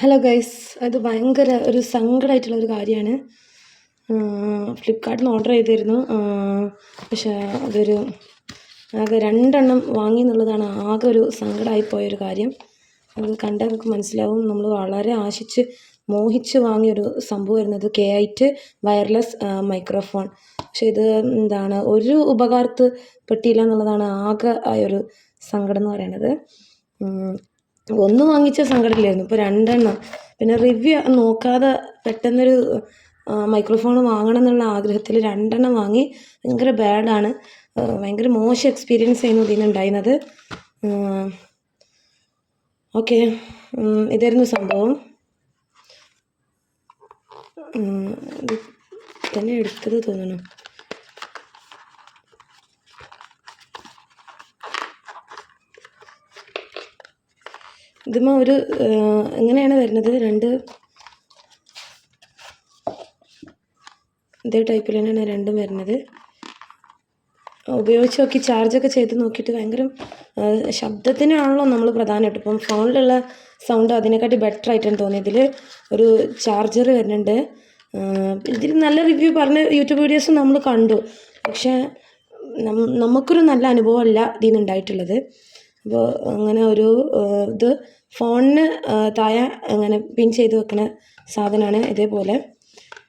Hello guys അത് ഭയങ്കര ഒരു സങ്കടമായിട്ടുള്ള ഒരു കാര്യമാണ്. ഫ്ലിപ്കാർട്ടിൽ നിന്ന് ഓർഡർ ചെയ്തിരുന്നു. പക്ഷെ അതൊരു ആകെ രണ്ടെണ്ണം വാങ്ങി എന്നുള്ളതാണ് ആകെ ഒരു സങ്കടമായി പോയൊരു കാര്യം. അത് കണ്ടാൽ നമുക്ക് മനസ്സിലാവും. നമ്മൾ വളരെ ആശിച്ച് മോഹിച്ച് വാങ്ങിയൊരു സംഭവമായിരുന്നു. അത് കെ ഐറ്റ് വയർലെസ് മൈക്രോഫോൺ പക്ഷെ ഇത് എന്താണ് ഒരു ഉപകാരത്ത് പെട്ടിയില്ല എന്നുള്ളതാണ് ആകെ ആയൊരു സങ്കടം എന്ന് പറയുന്നത് ഒന്ന് വാങ്ങിച്ച സങ്കടമില്ലായിരുന്നു. ഇപ്പോൾ രണ്ടെണ്ണം. പിന്നെ റിവ്യൂ നോക്കാതെ പെട്ടെന്നൊരു മൈക്രോഫോൺ വാങ്ങണം എന്നുള്ള ആഗ്രഹത്തിൽ രണ്ടെണ്ണം വാങ്ങി ഭയങ്കര ബാഡാണ്. ഭയങ്കര മോശം എക്സ്പീരിയൻസ് ആയിരുന്നു ഇതിനുണ്ടായിരുന്നത് ഓക്കെ. ഇതായിരുന്നു സംഭവം. തന്നെ എടുത്തത് തോന്നുന്നു. ഇതിമ്മ ഒരു എങ്ങനെയാണ് വരുന്നത്? രണ്ട് ഇതേ ടൈപ്പിൽ തന്നെയാണ് രണ്ടും വരുന്നത്. ഉപയോഗിച്ച് നോക്കി ചാർജൊക്കെ ചെയ്ത് നോക്കിയിട്ട് ഭയങ്കര ശബ്ദത്തിനാണല്ലോ നമ്മൾ പ്രധാനമായിട്ട്. ഇപ്പം ഫോണിലുള്ള സൗണ്ട് അതിനെക്കാട്ടി ബെറ്റർ ആയിട്ടാണ് തോന്നിയത്. ഇതിൽ ഒരു ചാർജർ വരുന്നുണ്ട്. ഇതിൽ നല്ല റിവ്യൂ പറഞ്ഞ യൂട്യൂബ് വീഡിയോസ് നമ്മൾ കണ്ടു. പക്ഷേ നമുക്കൊരു നല്ല അനുഭവമല്ല ഇതിൽ നിന്ന് ഉണ്ടായിട്ടുള്ളത് അപ്പോൾ അങ്ങനെ ഒരു ഇത് ഫോണിന് താഴെ അങ്ങനെ പിൻ ചെയ്ത് വെക്കുന്ന സാധനമാണ് ഇതേപോലെ.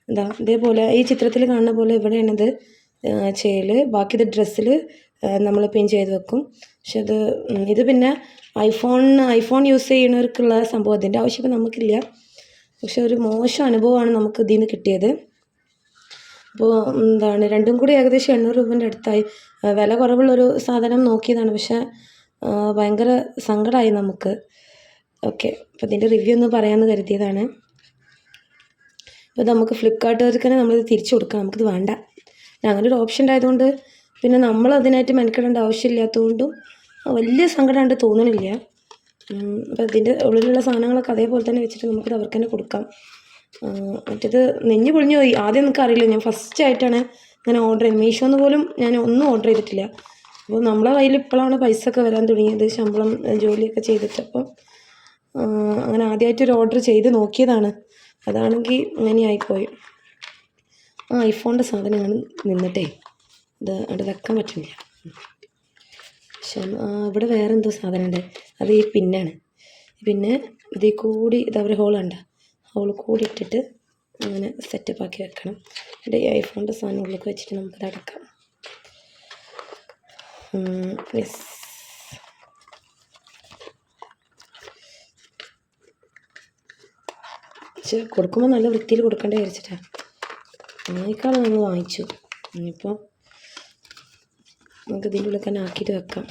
എന്താ ഇതേപോലെ ഈ ചിത്രത്തിൽ കാണുന്ന പോലെ ഇവിടെയാണിത് ചെയ്യൽ ബാക്കി ഇത് ഡ്രസ്സിൽ നമ്മൾ പിൻ ചെയ്ത് വെക്കും. പക്ഷെ അത് ഇത് പിന്നെ ഐഫോണിന് ഐഫോൺ യൂസ് ചെയ്യുന്നവർക്കുള്ള സംഭവം. അതിന്റെ ആവശ്യം നമുക്കില്ല. പക്ഷെ ഒരു മോശം അനുഭവമാണ് നമുക്ക് ഇതിൽ നിന്ന് കിട്ടിയത്. അപ്പോൾ എന്താണ് രണ്ടും കൂടി ഏകദേശം എണ്ണൂറ് രൂപേന്റെ അടുത്തായി. വില കുറവുള്ളൊരു സാധനം നോക്കിയതാണ്. പക്ഷേ ഭയങ്കര സങ്കടമായി നമുക്ക്. ഓക്കെ അപ്പോൾ ഇതിന്റെ റിവ്യൂ ഒന്ന് പറയാമെന്ന് കരുതിയതാണ്. അപ്പോൾ നമുക്ക് ഫ്ലിപ്കാർട്ടുകാർക്ക് തന്നെ നമ്മളിത് തിരിച്ചു കൊടുക്കാം നമുക്കിത് വേണ്ട. അങ്ങനെ ഒരു ഓപ്ഷൻ ഉണ്ടായതുകൊണ്ട് പിന്നെ നമ്മൾ അതിനായിട്ട് മെനക്കെടേണ്ട ആവശ്യമില്ലാത്തതുകൊണ്ടും വലിയ സങ്കടമായിട്ട് തോന്നണില്ല. അപ്പോൾ ഇതിന്റെ ഉള്ളിലുള്ള സാധനങ്ങളൊക്കെ അതേപോലെ തന്നെ വെച്ചിട്ട് നമുക്കിത് അവർക്ക് തന്നെ കൊടുക്കാം. മറ്റേത് നെഞ്ഞു പൊളിഞ്ഞു പോയി. ആദ്യം നമുക്ക് അറിയില്ല ഞാൻ ഫസ്റ്റ് ആയിട്ടാണ് ഇങ്ങനെ ഓർഡർ ചെയ്യുന്നത് മീഷോന്ന് പോലും ഞാൻ ഒന്നും ഓർഡർ ചെയ്തിട്ടില്ല. അപ്പോൾ നമ്മളെ കയ്യിൽ ഇപ്പോഴാണ് പൈസ ഒക്കെ വരാൻ തുടങ്ങിയത്. ശമ്പളം ജോലിയൊക്കെ ചെയ്തിട്ട്. അപ്പോൾ അങ്ങനെ ആദ്യമായിട്ടൊരു ഓർഡർ ചെയ്ത് നോക്കിയതാണ്. അതാണെങ്കിൽ ഇങ്ങനെയായിപ്പോയി ആ ഐഫോണിന്റെ സാധനമാണ് നിന്നിട്ടേ ഇത് അവിടെ വെക്കാൻ പറ്റുന്നില്ല. ഇവിടെ വേറെ എന്തോ സാധനം ഉണ്ട് അത് ഈ പിന്നാണ്. പിന്നെ ഇതിൽ കൂടി ഇത് അവർ ഹോളുണ്ട് ഹോൾ കൂടി ഇട്ടിട്ട് അങ്ങനെ സെറ്റപ്പ് ആക്കി വെക്കണം. എന്നിട്ട് ഈ ഐഫോണിന്റെ സാധനം ഉള്ളിലേക്ക് വെച്ചിട്ട് നമുക്കത് അടക്കാം. യെസ് പക്ഷെ കൊടുക്കുമ്പോൾ നല്ല വൃത്തിയിൽ കൊടുക്കേണ്ട വിചാരിച്ചിട്ടാണ് അതിനേക്കാളും നമ്മൾ വാങ്ങിച്ചു. ഇനിയിപ്പോൾ നമുക്ക് ഇതിന്റെ ഉള്ളിൽ തന്നെ ആക്കിയിട്ട് വെക്കാം.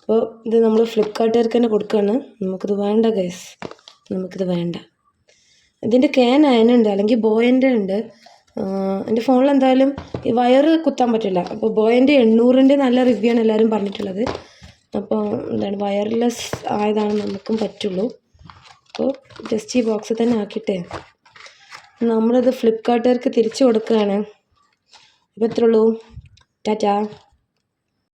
അപ്പോൾ ഇത് നമ്മൾ ഫ്ലിപ്കാർട്ടുകാർക്ക് തന്നെ കൊടുക്കുകയാണ്. നമുക്കിത് വേണ്ട ഗൈസ് നമുക്കിത് വേണ്ട. ഇതിന്റെ ക്യാൻ അയനുണ്ട് അല്ലെങ്കിൽ ബോയന്റെ ഉണ്ട്. എന്റെ ഫോണിൽ എന്തായാലും ഈ വയർ കുത്താൻ പറ്റില്ല. അപ്പോൾ ബോയന്റെ എണ്ണൂറിന്റെ നല്ല റിവ്യൂ ആണ് എല്ലാവരും പറഞ്ഞിട്ടുള്ളത്. അപ്പോൾ എന്താണ് വയർലെസ് ആയതാണ് നമുക്കും പറ്റുള്ളൂ. അപ്പോൾ ജസ്റ്റ് ഈ ബോക്സ് തന്നെ ആക്കിയിട്ടേ. നമ്മളിത് ഫ്ലിപ്കാർട്ടുകാർക്ക് തിരിച്ചു കൊടുക്കുകയാണ്. അപ്പോൾ എത്ര ഉള്ളൂ. ടാറ്റാ.